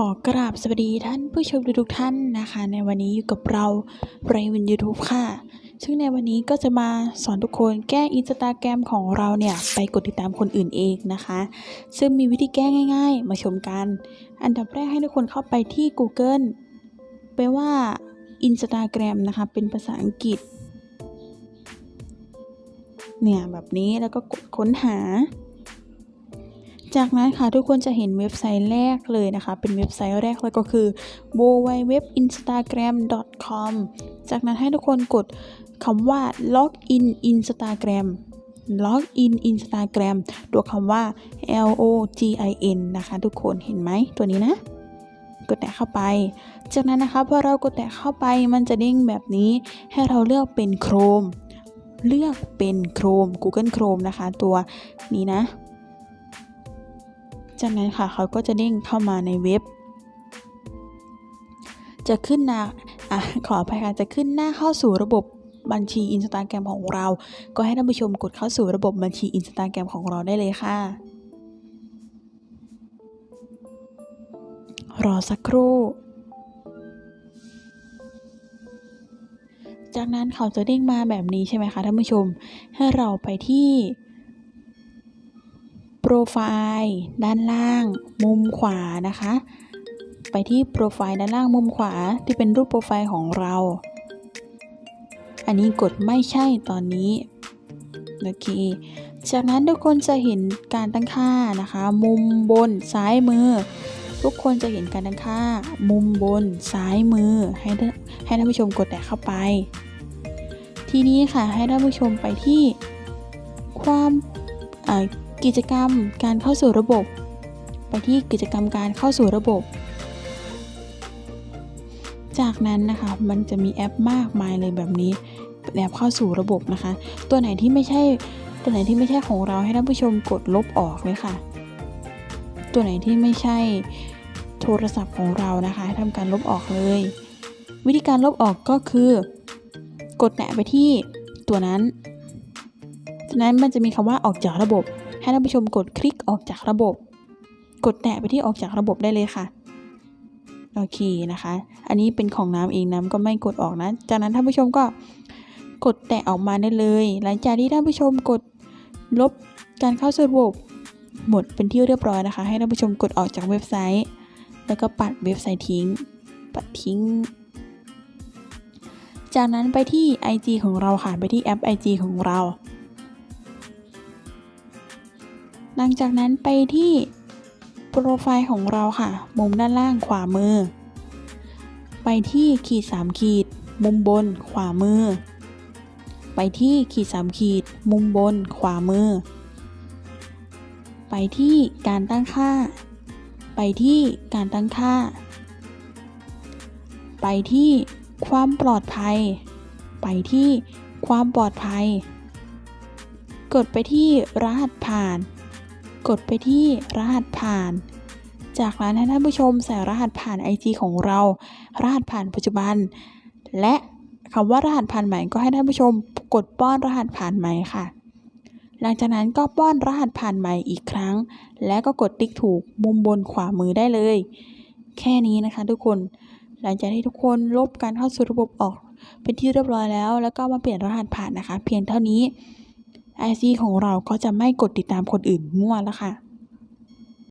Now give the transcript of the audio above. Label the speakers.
Speaker 1: ขอกราบสวัสดีท่านผู้ชมทุกท่านนะคะ ในวันนี้อยู่กับเราไรวินยูทูบค่ะ ซึ่งในวันนี้ก็จะมาสอนทุกคนแก้อินสตาแกรมของเราเนี่ย ไปกดติดตามคนอื่นเองนะคะ ซึ่งมีวิธีแก้ง่าย ๆ มาชมกัน อันดับแรกให้ทุกคนเข้าไปที่ Google ไปว่า Instagram นะคะ เป็นภาษาอังกฤษ เนี่ยแบบนี้แล้วก็กดค้นหา จากนั้นค่ะทุกคนจะเห็นเว็บไซต์แรกเลยนะคะ เป็นเว็บไซต์แรกเลยก็คือ www.instagram.com จากนั้นให้ทุกคนกดคำว่า login Instagram login Instagram ตัวคำว่า L O G I N นะคะ ทุกคนเห็นไหมตัวนี้นะกดแตะเข้าไป จากนั้นนะคะพอเรากดแตะเข้าไปมันจะเด้งแบบนี้ให้เราเลือกเป็น Chrome เลือกเป็น Chrome Google Chrome นะคะ ตัวนี้นะ จากนั้นค่ะเขาก็จะเด้งเข้ามาในเว็บ จะขึ้นหน้าอะขออภัยค่ะจะขึ้นหน้าเข้าสู่ระบบบัญชี Instagram ของเรา ก็ให้ท่านผู้ชมกดเข้าสู่ระบบบัญชี Instagram ของเราได้เลยค่ะ รอสักครู่ จากนั้นเขาจะเด้งมาแบบนี้ใช่ไหมคะท่านผู้ชม ให้เราไปที่ โปรไฟล์ด้านล่าง มุมขวานะคะ ไปที่โปรไฟล์ด้านล่างมุมขวาที่เป็นรูปโปรไฟล์ของเรา อันนี้กดไม่ใช่ตอนนี้โอเคจากนั้นทุกคนจะเห็นการตั้งค่านะคะ มุมบนซ้ายมือ ทุกคนจะเห็นการตั้งค่า มุมบนซ้ายมือให้ท่านให้ท่านผู้ชมกดแตะเข้าไป ทีนี้ค่ะให้ท่านผู้ชมไปที่ความอ่า กิจกรรมการเข้าสู่ระบบ ไปที่กิจกรรมการเข้าสู่ระบบ จากนั้นนะคะมันจะมีแอปมากมายเลยแบบนี้แอปเข้าสู่ระบบนะคะ ตัวไหนที่ไม่ใช่ตัวไหนที่ไม่ใช่ของเราให้ท่านผู้ชมกดลบออกเลยค่ะ ตัวไหนที่ไม่ใช่โทรศัพท์ของเรานะคะให้ทำการลบออกเลย วิธีการลบออกก็คือ กดแตะไปที่ตัวนั้นจากนั้นมันจะมีคำว่าออกจากระบบ ให้ท่านผู้ชมกดคลิกออกจากระบบ กดแตะไปที่ออกจากระบบได้เลยค่ะ โอเคนะคะ อันนี้เป็นของน้ำเองน้ำก็ไม่กดออกนะ จากนั้นท่านผู้ชมก็กดแตะออกมาได้เลย หลังจากที่ท่านผู้ชมกดลบการเข้าสู่ระบบหมดเป็นที่เรียบร้อยนะคะ ให้ท่านผู้ชมกดออกจากเว็บไซต์ แล้วก็ปัดเว็บไซต์ทิ้ง ปัดทิ้ง จากนั้นไปที่ IG ของเราค่ะ ไปที่แอป IG ของเรา หลังจากนั้นไปที่โปรไฟล์ของเราค่ะ มุมด้านล่างขวามือ ไปที่ขีด 3 ขีด มุมบนขวามือ ไปที่ขีด 3 ขีด มุมบนขวามือ ไปที่การตั้งค่า ไปที่การตั้งค่า ไปที่ความปลอดภัย ไปที่ความปลอดภัย กดไปที่รหัสผ่าน กดไปที่รหัสผ่าน จากนั้นให้ท่านผู้ชมใส่รหัสผ่าน IG ของเรา รหัสผ่านปัจจุบัน และคำว่ารหัสผ่านใหม่ก็ให้ท่านผู้ชมกดป้อนรหัสผ่านใหม่ค่ะ หลังจากนั้นก็ป้อนรหัสผ่านใหม่อีกครั้ง และก็กดติ๊กถูกมุมบนขวามือได้เลย แค่นี้นะคะทุกคน หลังจากที่ทุกคนลบการเข้าสู่ระบบออก เป็นที่เรียบร้อยแล้ว แล้วก็มาเปลี่ยนรหัสผ่านนะคะ เพียงเท่านี้ IC ของเราก็จะไม่กดติดตามคนอื่นมั่วแล้วค่ะ